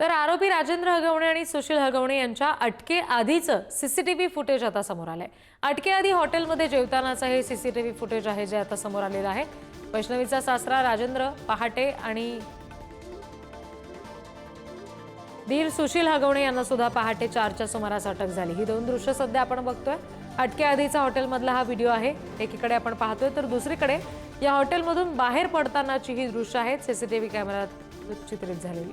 तर आरोपी राजेंद्र हगवणे आणि सुशील हगवणे यांच्या अटके आधीचं सीसीटीव्ही फुटेज आता समोर आलंय. अटके आधी हॉटेलमध्ये जेवतानाचं हे सीसीटीव्ही फुटेज आहे जे आता समोर आलेलं आहे. वैष्णवीचा सासरा राजेंद्र पहाटे आणि धीर सुशील हगवणे यांना सुद्धा पहाटे चारच्या सुमारास अटक झाली. ही दोन दृश्य सध्या आपण बघतोय. अटकेआधीचा हॉटेलमधला हा व्हिडिओ आहे. एकीकडे आपण पाहतोय तर दुसरीकडे या हॉटेलमधून बाहेर पडतानाची ही दृश्य आहेत. सीसीटीव्ही कॅमेऱ्यात चित्रित झालेली.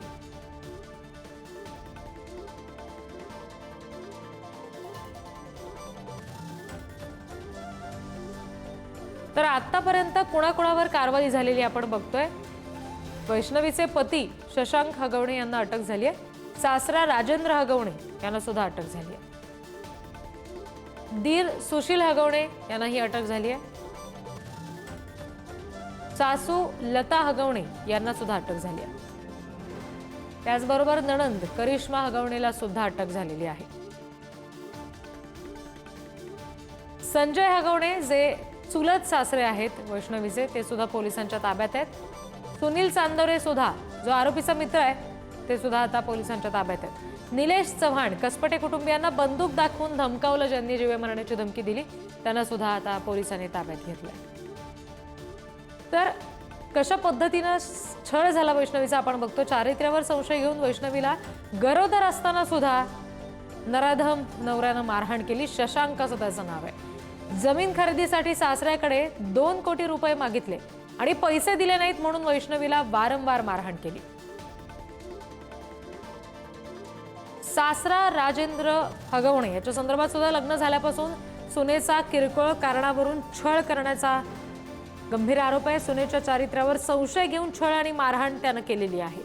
तर आतापर्यंत कुणाकुणावर कारवाई झालेली आपण बघतोय. वैष्णवीचे पती शशांक हगवणे यांना अटक झाली आहे. सासरा राजेंद्र हगवणे यांना सुद्धा अटक झाली आहे. दीर सुशील हगवणे यांनाही अटक झाली आहे. सासू लता हगवणे यांना सुद्धा अटक झाली आहे. त्याचबरोबर नणंद करिश्मा हगवणेला सुद्धा अटक झालेली आहे. संजय हगवणे जे चुलत सासरे आहेत वैष्णवीचे ते सुद्धा पोलिसांच्या ताब्यात आहेत. सुनील चांदोरे सुद्धा जो आरोपीचा मित्र आहे ते सुद्धा आता पोलिसांच्या ताब्यात आहेत. निलेश चव्हाण कसपटे कुटुंबियांना बंदूक दाखवून धमकावलं ज्यांनी जीवे मरण्याची धमकी दिली त्यांना सुद्धा आता पोलिसांनी ताब्यात घेतलंय तर कशा पद्धतीनं छळ झाला वैष्णवीचा आपण बघतो. चारित्र्यावर संशय घेऊन वैष्णवीला गरोदर असताना सुद्धा नराधम नवऱ्यानं मारहाण केली. शशांक असं त्याचं नाव आहे. जमीन खरेदीसाठी सासऱ्याकडे दोन कोटी रुपये मागितले आणि पैसे दिले नाहीत म्हणून वैष्णवीला वारंवार मारहाण केली. सासरा राजेंद्र हगवणे याच्या संदर्भात सुद्धा लग्न झाल्यापासून सुनेचा किरकोळ कारणावरून छळ करण्याचा गंभीर आरोप आहे. सुनेच्या चारित्र्यावर संशय घेऊन छळ आणि मारहाण त्यानं केलेली आहे.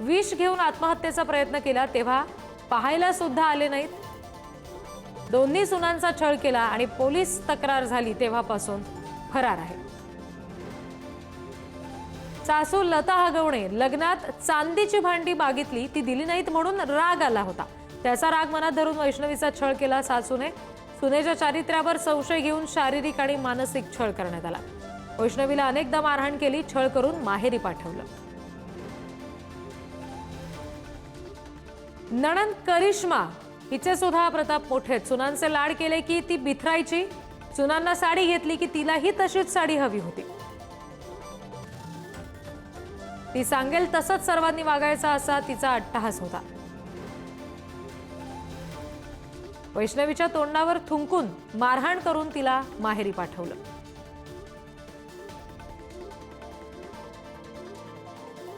विष घेऊन आत्महत्येचा प्रयत्न केला तेव्हा पाहायला सुद्धा आले नाहीत. दोन्ही सुनांचा छळ केला आणि पोलीस तक्रार झाली तेव्हापासून फरार आहे. सासू लता हगवणे लग्नात चांदीची भांडी मागितली ती दिली नाहीत म्हणून राग आला होता. त्याचा राग मनात धरून वैष्णवीचा छळ केला सासूने. सुनेच्या चारित्र्यावर संशय घेऊन शारीरिक आणि मानसिक छळ करण्यात आला. वैष्णवीला अनेकदा मारहाण केली छळ करून माहेरी पाठवलं. नणंद करिश्मा हिचे सुद्धा प्रताप मोठे चुनांचे सुनांचे लाड केले की ती बिथरायची. सुनांना साडी घेतली की तिलाही तशीच साडी हवी होती. ती सांगेल तसंच सर्वांनी वागायचा असा तिचा अट्टहास होता. वैष्णवीच्या तोंडावर थुंकून मारहाण करून तिला माहेरी पाठवलं.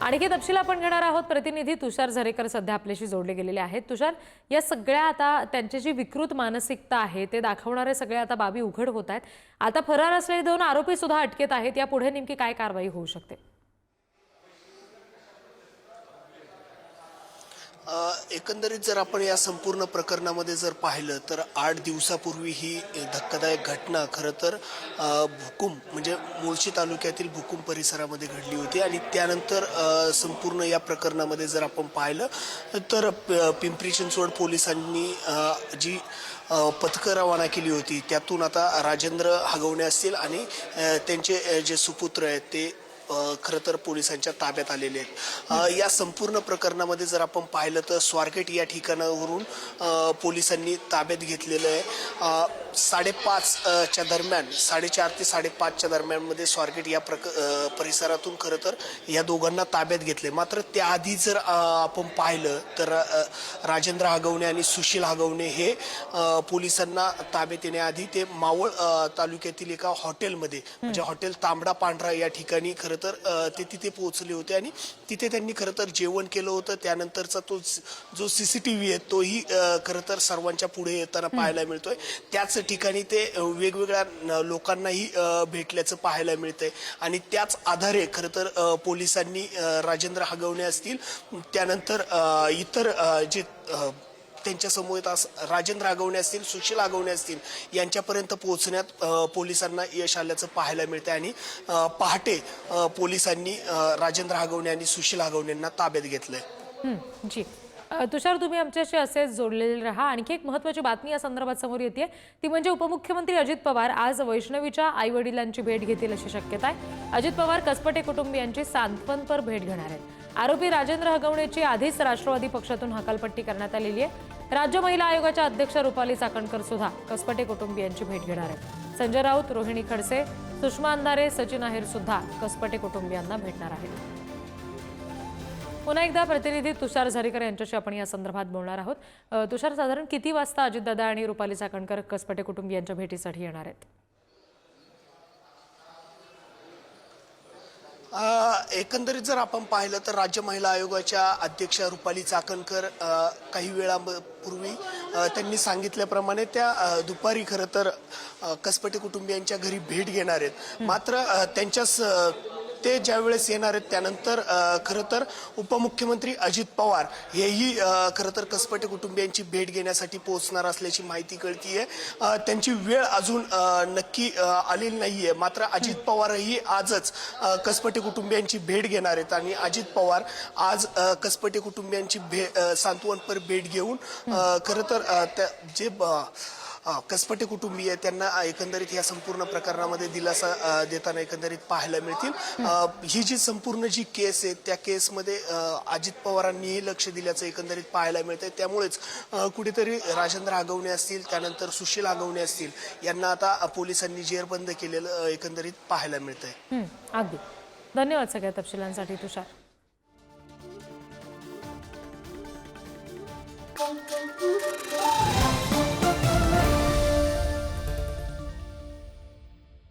आणखी तपशील आपण घेणार आहोत. प्रतिनिधी तुषार झरेकर सध्या आपल्याशी जोडले गेलेले आहेत. तुषार या सगळ्या आता त्यांची जी विकृत मानसिकता आहे ते दाखवणारे सगळे आता बाबी उघड होत आहेत. आता फरार असलेले दोन आरोपी सुद्धा अटकेत आहेत. या पुढे नेमकी काय कारवाई होऊ शकते? एकंदरीत जर आपण या संपूर्ण प्रकरणामध्ये जर पाहिलं तर आठ दिवसापूर्वी ही धक्कादायक घटना खरं तर भुकुम म्हणजे मुळशी तालुक्यातील भुकुम परिसरामध्ये घडली होती आणि त्यानंतर संपूर्ण या प्रकरणामध्ये जर आपण पाहिलं तर पिंपरी चिंचवड पोलिसांनी जी पथकं रवाना केली होती त्यातून आता राजेंद्र हगवणे असतील आणि त्यांचे जे सुपुत्र आहेत ते खरं तर पोलिसांच्या ताब्यात आलेले आहेत. या संपूर्ण प्रकरणामध्ये जर आपण पाहिलं तर स्वारगेट या ठिकाणावरून पोलिसांनी ताब्यात घेतलेलं आहे. अ, साडेपाच अ, च्या दरम्यान साडेचार ते साडेपाचच्या दरम्यानमध्ये स्वारगेट या प्रक परिसरातून खरं तर या दोघांना ताब्यात घेतले मात्र त्याआधी जर आपण पाहिलं तर राजेंद्र हगवणे आणि सुशील हगवणे हे पोलिसांना ताब्यात येण्याआधी ते मावळ तालुक्यातील एका हॉटेलमध्ये म्हणजे हॉटेल तांबडा पांढरा या ठिकाणी खरं तर ते तिथे पोहोचले होते आणि तिथे त्यांनी खरं तर जेवण केलं होतं. त्यानंतरचा तो स- जो सीसीटीव्ही आहे तोही खरं तर सर्वांच्या पुढे येताना पाहायला मिळतोय. त्याच ठिकाणी ते वेगवेगळ्या लोकांनाही भेटल्याचं पाहायला मिळतंय. आणि त्याच आधारे खरं तर पोलिसांनी राजेंद्र हगवणे असतील त्यानंतर इतर जे त्यांच्यासमोर त्यांच्यासमोर राजेंद्र आगवणे असतील सुशील आगवणे असतील यांच्यापर्यंत पोहोचण्यात पोलिसांना यश आल्याचं पाहायला मिळतं आणि पहाटे पोलिसांनी राजेंद्र आगवणे आणि सुशील आगवणेंना ताब्यात घेतलंय. जी. तुषार तुम्ही आमच्याशी असेच जोडलेले राहा. आणखी एक महत्वाची बातमी या संदर्भात समोर येते ती म्हणजे उपमुख्यमंत्री अजित पवार आज वैष्णवीच्या आई वडिलांची भेट घेतील अशी शक्यता आहे. अजित पवार कसपटे कुटुंबियांची सांत्वनपर भेट घेणार आहेत. आरोपी राजेंद्र हगवणेची आधीच राष्ट्रवादी पक्षातून हकालपट्टी करण्यात आलेली आहे. राज्य महिला आयोगाच्या अध्यक्ष रुपाली चाकणकर सुद्धा कसपटे कुटुंबियांची भेट घेणार आहेत. संजय राऊत रोहिणी खडसे सुषमा अंधारे सचिन आहेर सुद्धा कसपटे कुटुंबियांना भेटणार आहेत. पुन्हा एकदा प्रतिनिधी तुषार झरीकर यांच्याशी आपण या संदर्भात बोलणार आहोत. तुषार साधारण किती वाजता अजितदादा आणि रुपाली चाकणकर कसपटे कुटुंबियांच्या भेटीसाठी येणार आहेत? एकंदरीत जर आपण पाहिलं तर राज्य महिला आयोगाच्या अध्यक्षा रुपाली चाकणकर काही वेळापूर्वी त्यांनी सांगितल्याप्रमाणे त्या दुपारी खरं तर कसपटे कुटुंबियांच्या घरी भेट घेणार आहेत. मात्र अ, त्यांच्या ते ज्यावेळेस येणार आहेत त्यानंतर खरं तर उपमुख्यमंत्री अजित पवार हेही खरं तर कसपटे कुटुंबियांची भेट घेण्यासाठी पोहोचणार असल्याची माहिती कळतीये. त्यांची वेळ अजून नक्की आलेली नाहीये. मात्र अजित पवारही आजच कसपटे कुटुंबियांची भेट घेणार आहेत आणि अजित पवार आज कसपटे कुटुंबियांची भे सांत्वनपर भेट घेऊन खरं तर त्या जे ब- कसपटे कुटुंबीय त्यांना एकंदरीत या संपूर्ण प्रकरणामध्ये दिलासा देताना एकंदरीत पाहायला मिळतील. ही जी संपूर्ण जी केस आहे त्या केसमध्ये अजित पवारांनीही लक्ष दिल्याचं एकंदरीत पाहायला मिळतंय. त्यामुळेच कुठेतरी राजेंद्र आगवणे असतील त्यानंतर सुशील आगवणे असतील यांना आता पोलिसांनी जेरबंद केलेलं एकंदरीत पाहायला मिळतंय. अगदी. धन्यवाद सगळ्या तपशिलांसाठी तुषार. Thank you.